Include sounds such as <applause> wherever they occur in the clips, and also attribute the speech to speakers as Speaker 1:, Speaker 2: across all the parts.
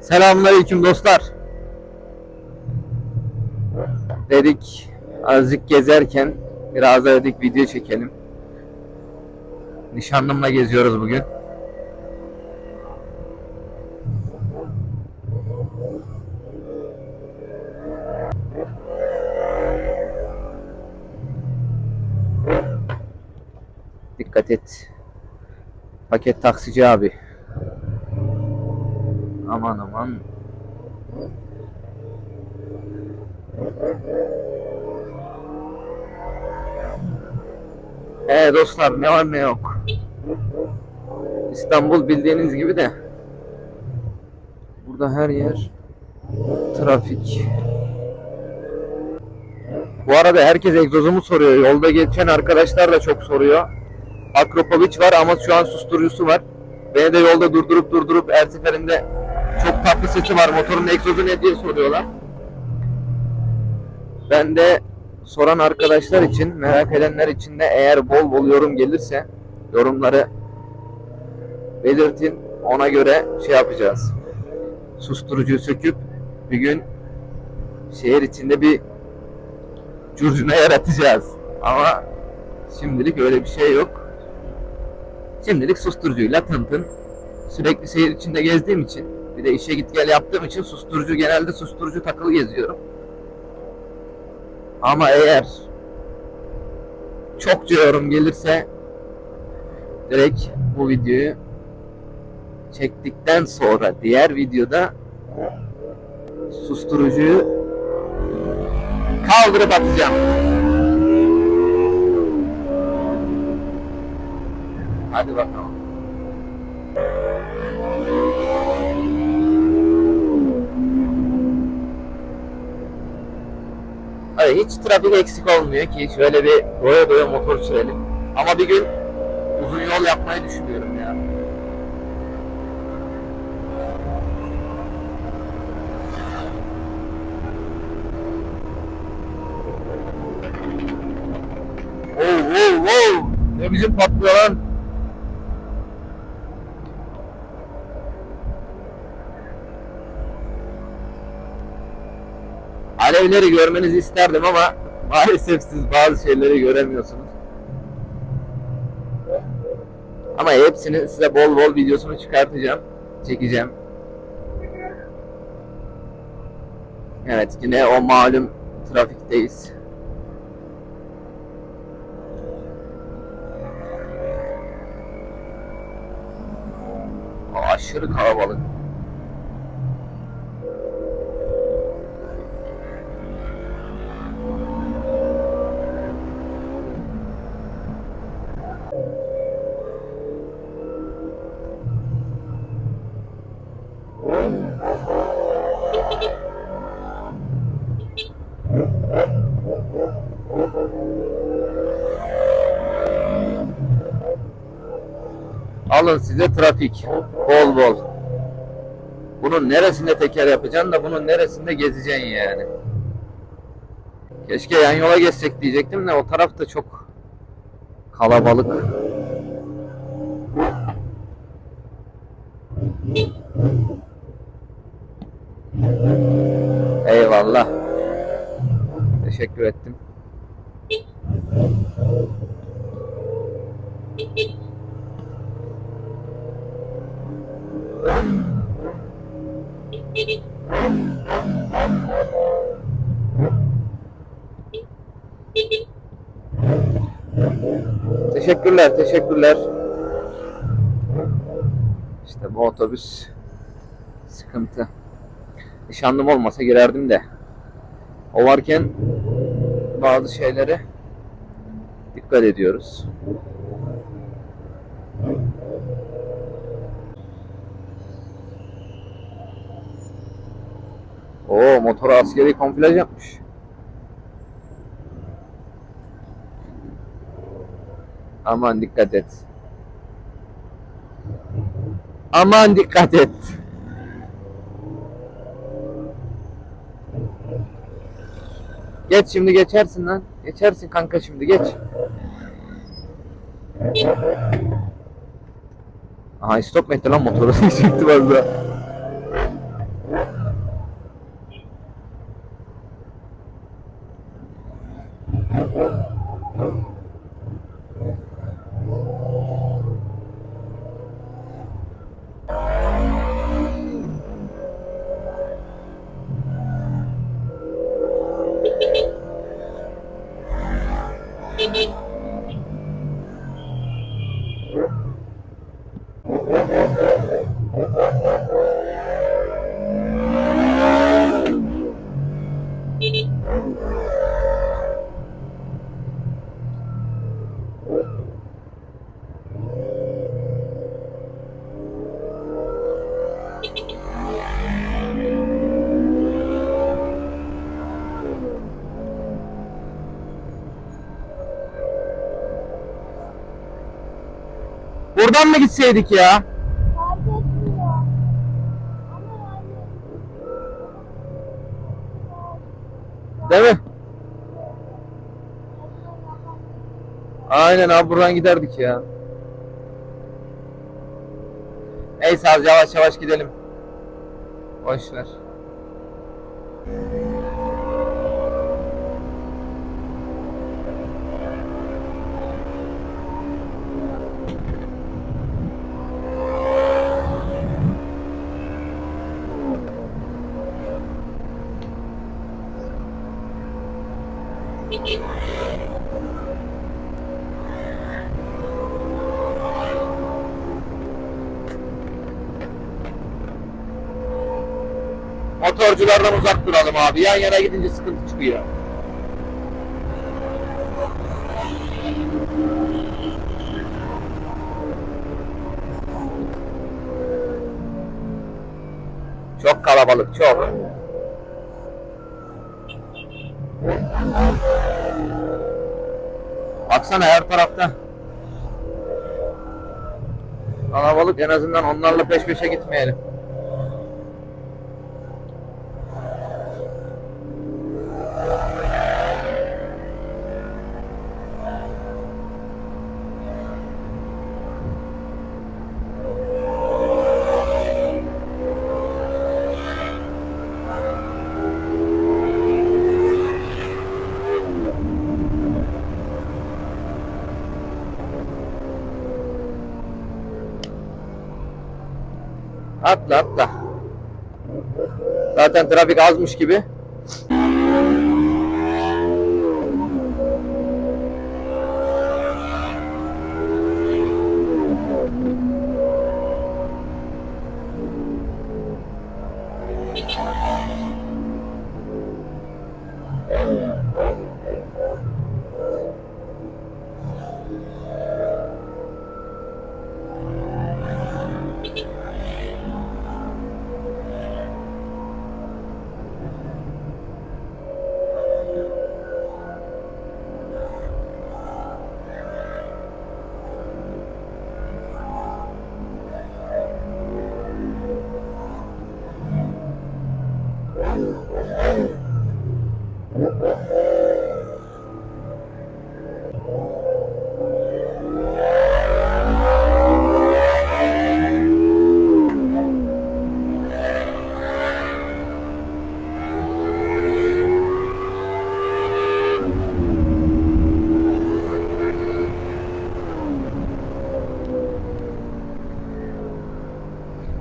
Speaker 1: Selamünaleyküm dostlar. Dedik azıcık gezerken biraz da dedik video çekelim. Nişanlımla geziyoruz bugün. Dikkat et. Paket taksici abi. Aman aman. Ee dostlar ne var ne yok. İstanbul bildiğiniz gibi de burada her yer trafik. Bu arada herkes egzozumu soruyor. Yolda geçen arkadaşlar da çok soruyor. Akropoviç var ama şu an susturucusu var. Beni de yolda durdurup durdurup her seferinde çok tatlı sesi var. Motorun egzozu ne diye soruyorlar. Ben de soran arkadaşlar için, merak edenler için de eğer bol bol yorum gelirse yorumları belirtin. Ona göre şey yapacağız. Susturucuyu söküp bir gün şehir içinde bir curcuna yaratacağız. Ama şimdilik öyle bir şey yok. Şimdilik susturucuyla tın tın sürekli şehir içinde gezdiğim için bir de işe git gel yaptığım için susturucu genelde susturucu takılı geziyorum. Ama eğer çokça yorum gelirse direkt bu videoyu çektikten sonra diğer videoda susturucuyu kaldırıp atacağım. Hadi bakalım. Hiç trafik eksik olmuyor ki şöyle bir doya doya motor sürelim. Ama bir gün uzun yol yapmayı düşünüyorum ya. Wow wow wow! Ne bizim patlıyor lan? Alevleri görmenizi isterdim ama maalesef siz bazı şeyleri göremiyorsunuz. Ama hepsini size bol bol videosunu çıkartacağım, çekeceğim. Evet yine o malum trafikteyiz. Aşırı kalabalık. Alın size trafik. Bol bol. Bunun neresinde teker yapacaksın da bunun neresinde gezeceksin yani. Keşke yan yola geçsek diyecektim de o taraf da çok kalabalık. Eyvallah. Teşekkür ettim. Teşekkürler, teşekkürler. İşte bu otobüs sıkıntı. Nişanlım olmasa girerdim de. O varken bazı şeylere dikkat ediyoruz. Oo motora askeri kamuflaj yapmış. Aman dikkat et. Aman dikkat et. Geç şimdi geçersin lan. Geçersin kanka şimdi geç. Aha stop mu lan motoru? <laughs> Çıktı valla. Oh. Oradan mı gitseydik ya? Değil mi? Aynen abi buradan giderdik ya. Neyse az yavaş yavaş gidelim. Boş ver. Motorculardan uzak duralım abi. Yan yana gidince sıkıntı çıkıyor. Çok kalabalık, çok. Baksana her tarafta. Kalabalık en azından onlarla peş peşe gitmeyelim. Atla atla. Zaten trafik azmış gibi.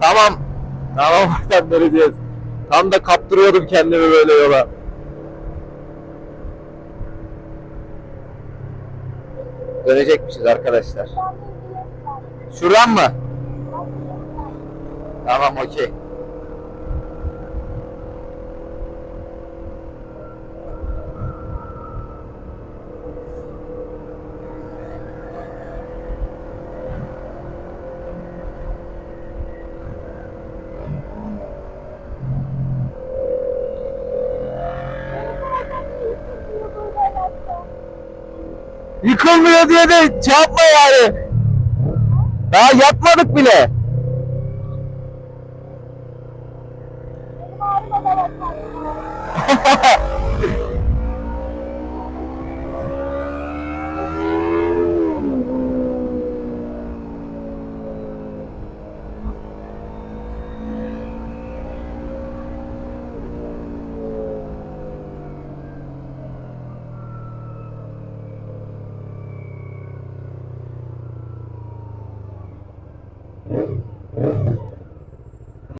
Speaker 1: Tamam. Tamam <laughs> oradan döneceğiz. Tam da kaptırıyordum kendimi böyle yola. Dönecekmişiz arkadaşlar. Şuradan mı? Tamam okey. Yıkılmıyor diye de şey yapma yani. Daha yapmadık bile.